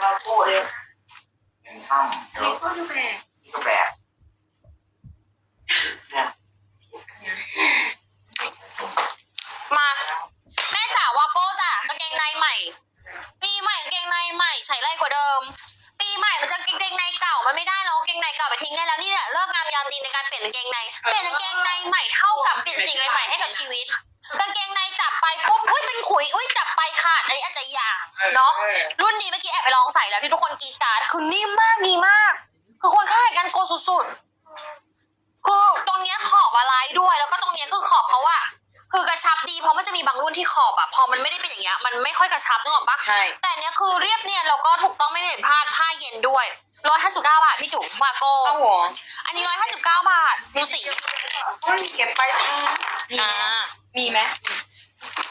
เราโก้เลยเป็นถ้ำเดี๋ยวนี่ก็ดูแพงนี่ก็แบบเนี่ยมาแม่จ๋าวาโก้จ้ะกางเกงในใหม่ ปีใหม่กางเกงในใหม่ใช้ไรกว่าเดิม ปีใหม่มันจะกางเกงในเก่ามันไม่ได้แล้วกางเกงในเก่าไปทิ้งได้แล้วนี่แหละเลิกงามยามดีในการเปลี่ยนกางเกงในเปลี่ยนกางเกงในใหม่เท่ากับเปลี่ยนสิ่งใหม่ๆให้กับชีวิตกางเกงในจับไปปุ๊บอุ้ยเป็นขุยอุ้ย อันนี้อาจจะยางเนาะรุ่นนี้เมื่อกี้แอบไปลองใส่แล้วที่ทุกคนกรีดกรารคือนิ่มมากดีมาก คือคนค่ายกันโกสุดๆคือตรงเนี้ยขอบอะไรด้วย แล้วก็ตรงเนี้ยคือขอบเขาอะคือกระชับดีเพราะมันจะมีบางรุ่นที่ขอบอะพอมันไม่ได้เป็นอย่างเงี้ยมันไม่ค่อยกระชับนึกออกปะใช่ แต่อันเนี้ยคือเรียบเนียนแล้วก็ถูกต้องไม่ได้พลาดผ้าเย็นด้วยร้อยห้าสิบเก้าบาทพี่จุ๋มวาโก้ข้าวหัวอันนี้ร้อยห้าสิบเก้าบาทดูสีเก็บไปทางมีอ่าไหมมีไหมเ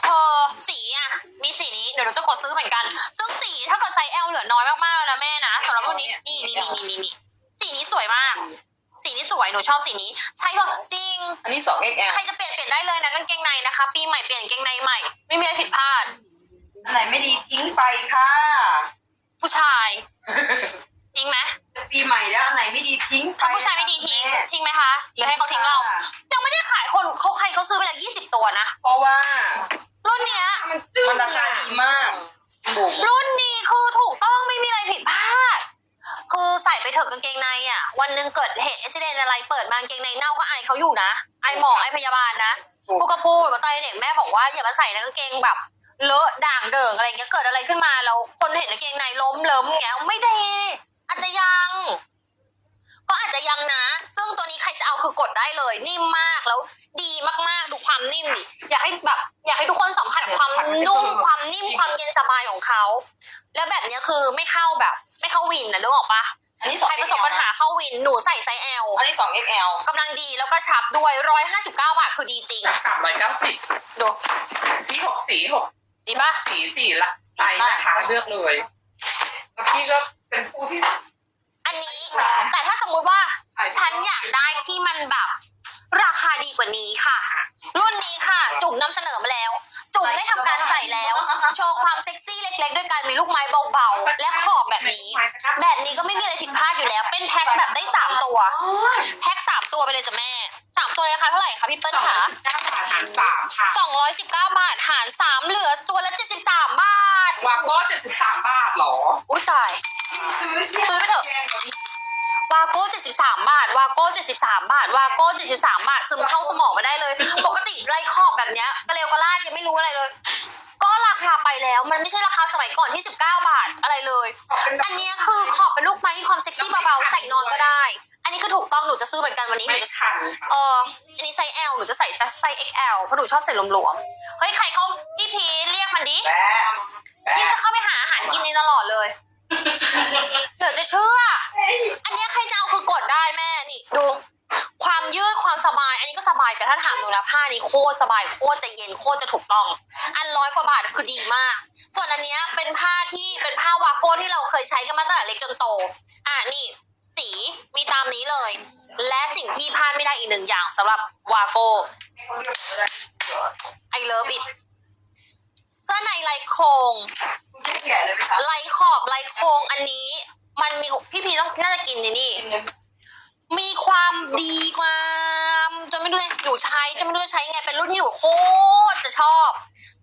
ออสีอะ มีสีนี้ เดี๋ยวหนูจะกดซื้อเหมือนกัน ซึ่งสีถ้าเกิดไซส์ L เหลือน้อยมากๆแล้วนะแม่นะสำหรับรุ่นนี้นี่นี่นี่นี่นี่สีนี้สวยมาก สีนี้สวย หนูชอบสีนี้ ใช้แบบจริง อันนี้สอง XL ใครจะเปลี่ยนเปลี่ยนได้เลยนะกางเกงในนะคะ ปีใหม่เปลี่ยนกางเกงในใหม่ ไม่มีอะไรผิดพลาด อันไหนไม่ดีทิ้งไปค่ะ ผู้ชายทิ้งไหม ปีใหม่แล้วอันไหนไม่ดีทิ้งไปถ้าผู้ชายไม่ดีทิ้งทิ้งไหมคะหรือให้เขาทิ้งเรา ยังไม่ได้ขายคนเขาใครเขาซื้อไปแล้วยี่สิบตัวนะ เพราะว่า รุ่นเนี้ย มันมันราคาดีมากบุ๋มรุ่นนี้คือถูกต้องไม่มีอะไรผิดพลาด คือใส่ไปเถอะกางเกงในอะ วันหนึ่งเกิดเหตุอุบิเหตุอะไรเปิดมากางเกงในเน่าก็อายเขาอยู่นะไอายหมอไอายพยาบาลนะพูดก็พูดว่าตอนเด็กแม่บอกว่าอย่ามาใส่นะกางเกงแบบเลอะด่างเดิงอะไรเงี้ยเกิดอะไรขึ้นมาแล้วคนเห็นกางเกงในล้มเลิมเงี้ยไม่ดีอาจจะยัง ก็อาจจะยังนะ ซึ่งตัวนี้ใครจะเอาคือกดได้เลย นิ่มมากแล้วดีมากๆ ดูความนิ่มดิอยากให้แบบ อยากให้ทุกคนสัมผัสความนุ่มความนิ่มความเย็นสบายของเขา แล้วแบบเนี้ยคือไม่เข้าแบบ ไม่เข้าวินนะนึกออกปะอันนี้สองใครประสบปัญหาเข้าวินหนูใส่ไซส์ L อันนี้สอง XL กำลังดีแล้วก็ชับด้วยร้อยห้าสิบเก้าบาทคือดีจริงจากสามร้อยเก้าสิบดูพี่หกสีหกดีปะสีสี่ละไซส์นะคะเลือกเลยแล้วพี่ก็เป็นผู้ที่ อันนี้แต่ถ้าสมมุติว่าฉันอยากได้ที่มันแบบ ราคาดีกว่านี้ค่ะ รุ่นนี้ค่ะ จุ่มนำเสนอมาแล้ว จุ่มได้ทำการใส่แล้ว โชว์ความเซ็กซี่เล็ก ๆ ด้วยการมีลูกไม้เบาๆ และขอบแบบนี้ แบบนี้ก็ไม่มีอะไรผิดพลาดอยู่แล้ว เป็นแพ็คแบบได้สามตัว แพ็คสามตัวไปเลยจ้ะแม่สามตัวเลยราคาเท่าไหร่คะพี่เปิ้ลสองร้คะอยสิบเก้าบาทหารสามค่ะสองร้อยสิบเก้าบาทหารสามเหลือตัวละเจ็ดสิบสามบาท วาโก้เจ็ดสิบสามบาทเหรอ อุ้ยตาย ซื้อไปเถอะ วาโก้73 บาท วาโก้73 บาท วาโก้73 บาท ซึมเข้าสมองมาได้เลย ปกติไล่ขอบแบบเนี้ยกระเลวกระลาดยังไม่รู้อะไรเลย ก็ราคาไปแล้วมันไม่ใช่ราคาสมัยก่อนที่ 19 บาทอะไรเลย อันเนี้ยคือขอบเป็นลูกไม้มีความเซ็กซี่เบาๆใส่นอนก็ได้ อันนี้คือถูกต้องหนูจะซื้อเหมือนกันวันนี้หไม่นูจะคันเอออันนี้ไซส์ L หนูจะใส่ไซส์ XL เพราะหนูชอบใส่หลวมๆเฮ้ยใครเขาพี่พีชเรียกมันดิแป๊ะแป๊ะพี่จะเข้าไปหาอาหารกินในตลอดเลย เดี๋ยวจะเชื่อ อันเนี้ยใครจะเอาคือกดได้แม่นี่ดู ความยืดความสบาย อันนี้ก็สบายแต่ถ้าถามหนูนะผ้านี้โคตรสบายโคตรจะเย็นโคตรจะถูกต้อง อันร้อยกว่าบาทคือดีมาก ส่วนอันเนี้ยเป็นผ้าที่เป็นผ้าวาโก้ที่เราเคยใช้กันมาตั้งแต่เล็กจนโต อะนี่ สีมีตามนี้เลย และสิ่งที่พลาดไม่ได้อีกหนึ่งอย่างสำหรับวาโก้ไอเลิฟอิเสื้อในลายโครง คุณแค่แก่เลยไหมคะลายขอบลายโครงอันนี้ มันมีพี่พีต้องน่าจะกินนี่นี่ มีความดีความจนไม่รู้หนูใช้จะไม่รู้จะใช้ไงเป็นรุ่นที่หนูโคตรจะชอบ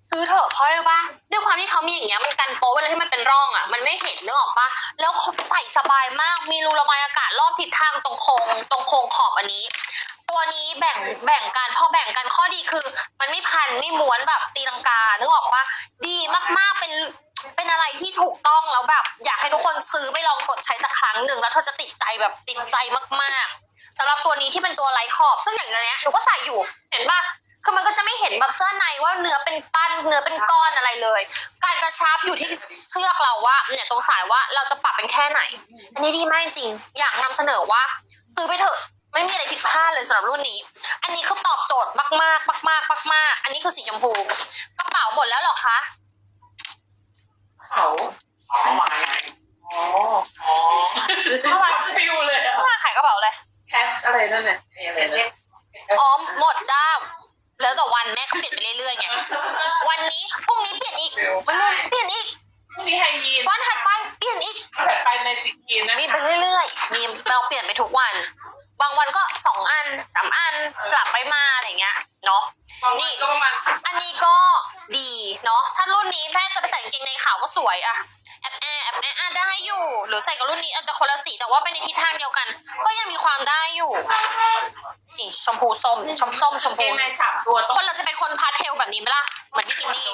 ซื้อเถอะเพราะอะไรปะด้วยความที่เขามีอย่างเงี้ยมันกันโป๊ะเวลาที่มันเป็นร่องอะ มันไม่เห็นนึกออกปะแล้วใส่สบายมากมีรูระบายอากาศรอบทิศทางตรงโครงตรงโครงขอบอันนี้ตัวนี้แบ่งแบ่งกันพอแบ่งกันข้อดีคือ มันไม่พันไม่ม้วนแบบตีลังกานึกออกปะดีมากๆเป็น เป็นอะไรที่ถูกต้องแล้วแบบ อยากให้ทุกคนซื้อไปลองกดใช้สักครั้งหนึ่งแล้วเธอจะติดใจแบบติดใจมากๆสำหรับตัวนี้ที่เป็นตัวไร้ขอบ ซึ่งอย่างเนี้ยหนูก็ใส่อยู่เห็นปะคือมันก็จะไม่เห็นแบบเสื้อในว่าเนื้อเป็นปั้นเนื้อเป็นก้อนอะไรเลย การกระชับอยู่ที่เชือกเราว่าเนี่ยตรงสายว่าเราจะปรับเป็นแค่ไหน อันนี้ดีมากจริงอยากนำเสนอว่า ซื้อไปเถอะไม่มีอะไรผิดพลาดเลยสำหรับรุ่นนี้ อันนี้คือตอบโจทย์มากๆมากๆมากๆอันนี้คือสีชมพูกระเป๋าหมดแล้วหรอคะ เขาเมื่อวานอ๋ออ๋อเม่อาฟิวเลยอะเม่อาขายกระเป๋าเลยแคสอะไรนั่นน่ะอะเนี่ยอ๋อหมดจ้าแล้วแต่วันแม่ก็เปลี่ยนไปเรื่อยๆไงวันนี้พรุ่งนี้เปลี่ยนอีกวันนี้เปลี่ยนอีกพรุ่งนี้ไฮยีนวันถัดไปเปลี่ยนอีกถัดไปแมจิกยีนนะมีไปเรื่อยๆมีเราเปลี่ยนไปทุกวัน บางวันก็สองอันสามอันสลับไปมาอะไรเงี้ยเนาะนี่อันนี้ก็ดีเนาะถ้ารุ่นนี้แพทจะไปใส่กางเกงในขาวก็สวยอะแอบแอบแอบแอบได้อยู่ หรือใส่กับรุ่นนี้อาจจะคนละสีแต่ว่าเป็นในทิศทางเดียวกัน ก็ยังมีความได้อยู่นี่ชมพูส้มชมส้มชมพูในสามตัวคนเราจะเป็นคนพาเทลแบบนี้ไหมล่ะเหมือนพี่กิมมี่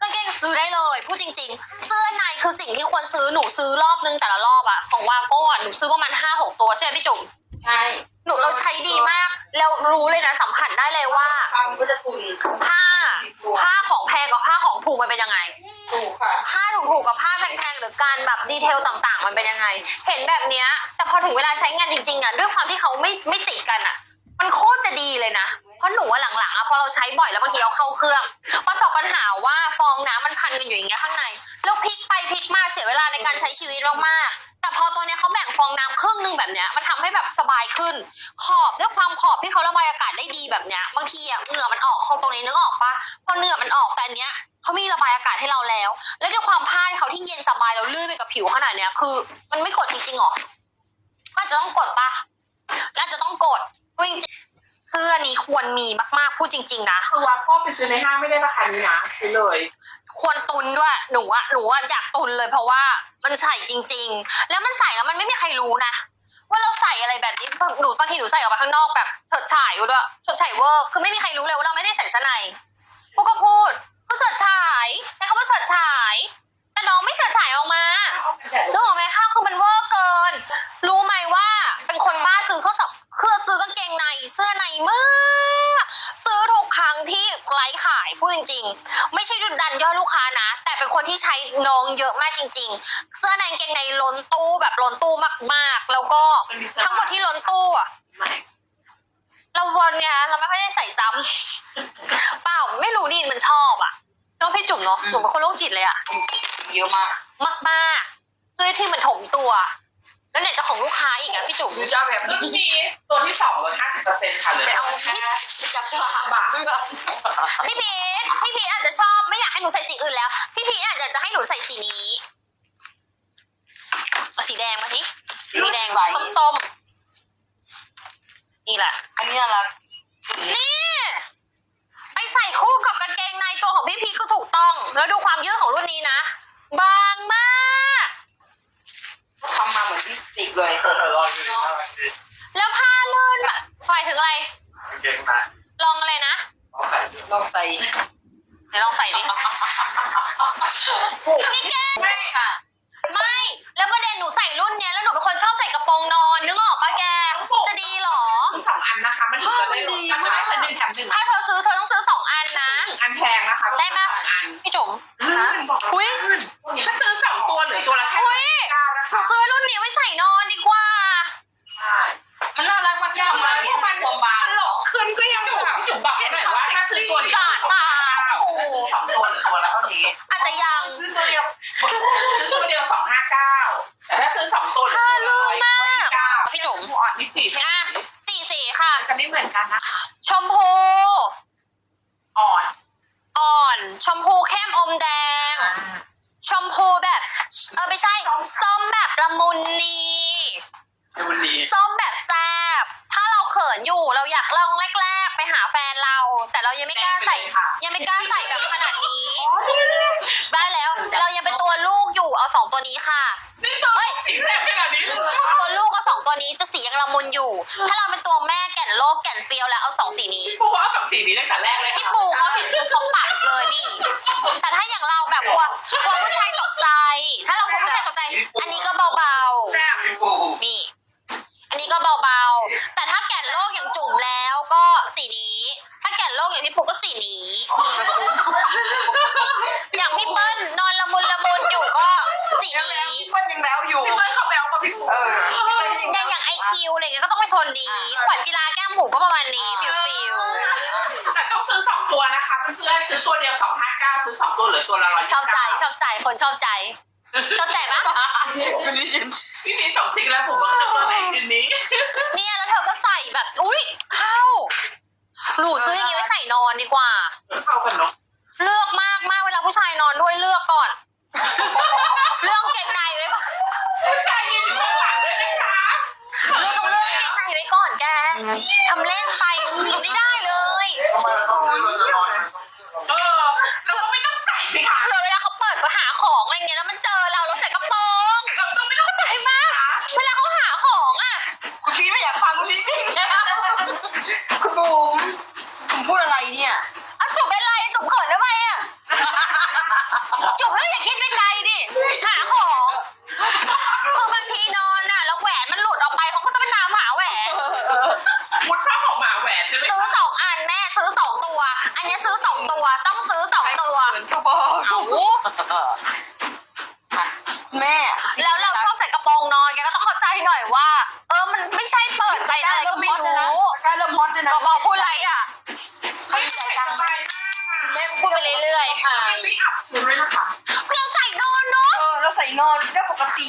ก็เกงซื้อได้เลยพูดจริง ๆ เสื้อในคือสิ่งที่ควรซื้อหนูซื้อรอบนึงแต่ละรอบอะของวาโก้หนูซื้อประมาณห้าหกตัวใช่ไหมพี่จุ๋ม ใช่หนูเราใช้ดีมาก แล้วรู้เลยนะสัมผัสได้เลยว่าฟังก็จะตุนผ้า ผ้าของแพงกับผ้าของถูกมันเป็นยังไง ถูกค่ะ ผ้าถูกๆกับผ้าแพงๆหรือการแบบดีเทลต่างๆ มันเป็นยังไง เห็นแบบเนี้ย แต่พอถึงเวลาใช้งานจริงๆอะด้วยความที่เขาไม่ไม่ติดกันอะมันโคตรจะดีเลยนะ เพราะหนูว่าหลังๆอะพอเราใช้บ่อยแล้วบางทีเอาเข้าเครื่องประสบปัญหาว่าฟองน้ำมันพันกันอยู่อย่างเงี้ยข้างในแล้วพลิกไปพลิกมาเสียเวลาในการใช้ชีวิตมากๆแต่พ อตัวเนี้ยเขาแบ่งฟองน้ำครึ่งหนึงแบบเนี้ยมันทำให้แบบสบายขึ้น ขอบด้วยความขอบที่เขาระบายอากาศได้ดีแบบเนี้ยบางทีอะเหงื่อมันออกเขาตรงนี้นึกออกปะพอเหงื่อมันออกแต่อันเนี้ยเขามีระบายอากาศให้เราแล้ว แล้วด้วยความผ้าเขาที่เย็นสบายแล้วลื่นไปกับผิวขนาดเนี้ยคือ มันไม่กดจริงๆหรอก็จะต้องกดปะน่าจะต้องกดพูดจริงเสื้อนี้ควรมีมากๆพูดจริง ๆ นะ คือว่าก็ไปซื้อในห้างไม่ได้ราคานี้นะซื้อเลย ควรตุนด้วยหนูอะหนูอะอยากตุนเลยเพราะว่ามันใส่จริง ๆ แล้วมันใส่แล้วมันไม่มีใครรู้นะว่าเราใส่อะไรแบบนี้หนูบางทีหนูใส่ออกมาข้างนอกแบบเฉิดฉายอยู่ด้วยเฉิดฉายเวอร์คือไม่มีใครรู้เลยว่าเราไม่ได้ใส่เสอในพวกก็พูดเขาเฉิดฉายใช้คำว่าเฉิดฉายแต่น้องไม่เฉิดฉายออกมา จริง ๆ เสื้อในกางเกงในล้นตู้แบบล้นตู้มาก ๆ แล้วก็ทั้งหมดที่ล้นตู้อะไม่เราวนไงคะเราไม่ค่อยได้ใส่ซ้ำเปล่าไม่รู้นี่มันชอบอะน้องพี่จุ๋มเนาะหนูเป็นคนโรคจิตเลยอะเยอะมาก มากมากๆซื้อที่มันถมตัว แล้วไหนจะของลูกค้าอีกอะพี่จุ๋มคือเจ้าแบบรุ่นนี้ตัวที่สองลดห้าสิบเปอร์เซ็นต์ค่ะเหลือแต่เอาแค่พี่จับฉลากบาทพี่พีทพี่พีทอาจจะชอบไม่อยากให้หนูใส่สีอื่นแล้ว พี่พีทอาจจะให้หนูใส่สีนี้เอา สีแดงมาสิสีแดงส้มๆนี่แหละอันนี้น่ารักนี่ไปใส่คู่กับกางเกงในตัวของพี่พีทก็ถูกต้อง แล้วดูความยืดของรุ่นนี้นะ บางมาก ทำมาเหมือนลิปสติกเลย ลองดูดิน่ารักดีแล้วผ้าลื่นแบบฝ่ายถึงอะไร กางเกงในลองอะไรนะต้องใส่ด้วยลองใส่ ไหนลองใส่ดิ พี่แก ซื้อรุ่นนี้ไว้ใส่นอนดีกว่า ใช่ มันน่ารักมากที่ทำมาเนี่ยมันความบาง หลอกขึ้นก็ยังแบบพี่จุ๋มบอกให้หน่อยว่าถ้าซื้อตัวเดียว จ่าตา ถ้าซื้อสองตัวหรือตัวละเท่านี้ อาจจะยัง ซื้อตัวเดียว ซื้อตัวเดียวสองห้าเก้าแต่ถ้าซื้อสองตัวหรือ ผ้า ตัว ลื่นมาก เก้า พี่จุ๋ม อ่อนที่สี่ อะสี่สีค่ะ จะไม่เหมือนกันนะคะ ชมพู อ่อน อ่อน ชมพูเข้มอมแดง ชมพูแบบ เออไม่ ใช่ส้มแบบละมุนนีในวันนี้ส้มแบบแซบถ้าเราเขินอยู่เราอยากลองแรก ๆ ไปหาแฟนเรา แต่เรายังไม่กล้าใส่ ยังไม่กล้าใส่แบบขนาดนี้ได้แล้ว เรายังเป็นตัวลูกอยู่เอาสองตัวนี้ค่ะนี่ตัวสีแสบขนาดนี้เลยตัวลูกเอาสองตัวนี้จะสียังละมุนอยู่ ถ้าเราเป็นตัวแม่แก่นโลกแก่นเฟียวแล้วเอาสองสีนี้พี่ปูว่าสองสีนี้ตั้งแต่แรกเลยพี่ปูเขาผิดทุกเขาปัดเลยนี่ แต่ถ้าอย่างเราแบบกลัวกลัวผู้ชายตกใจ ถ้าเรากลัวผู้ชายตกใจ อันนี้ก็เบาแซ่บพี่ปูๆนี่ อันนี้ก็เบาๆ แต่ถ้าแก่นโลกอย่างจุ่มแล้วก็สีนี้ ถ้าแก่นโลกอย่างพี่ปูก็สีนี้ อย่างพี่เปิ้ลนอนละมุนละมุนอยู่ก็สีนี้ พี่เปิ้ลยังแบ๊วอยู่ พี่เปิ้ลเขาแบวกับพี่ปูเออพี่เปิ้ลยังอย่างอย่างไอคิวอะไรเงี้ยก็ต้องเป็นโทนดีขวัญจิราแก้มหมูก็ประมาณนี้ฟิลฟิลแต่ต้องซื้อสอง ตัวนะคะเพื่อนๆซื้อตัวเดียวสองห้าเก้าซื้อสองตัวเหลือตัวละร้อยชอบใจชอบใจคนชอบใจ ชอบใจปะไม่ได้ยินพี่มีสองสิ่งแล้วผมว่าจะตัวไหนคืนนี้ เนี่ยแล้วเธอก็ใส่แบบ อุ้ยเข้าหนูซื้ออย่างงี้ไว้ใส่นอนดีกว่า เข้ากัน ทำ แม่แล้วเราชอบใส่กระโปรงนอนแกก็ต้องเข้าใจหน่อยว่า เออมันไม่ใช่เปิดใจอะไรก็ไม่รู้กล้เริ่มฮอเลยนะบอกพูดอะไรอะไม่ใส่ตังค์แม่พูดไปเรื่อยๆไม่อับชื้นเนะคเราใส่นอนเนาะเราใส่นอนได้ปกติ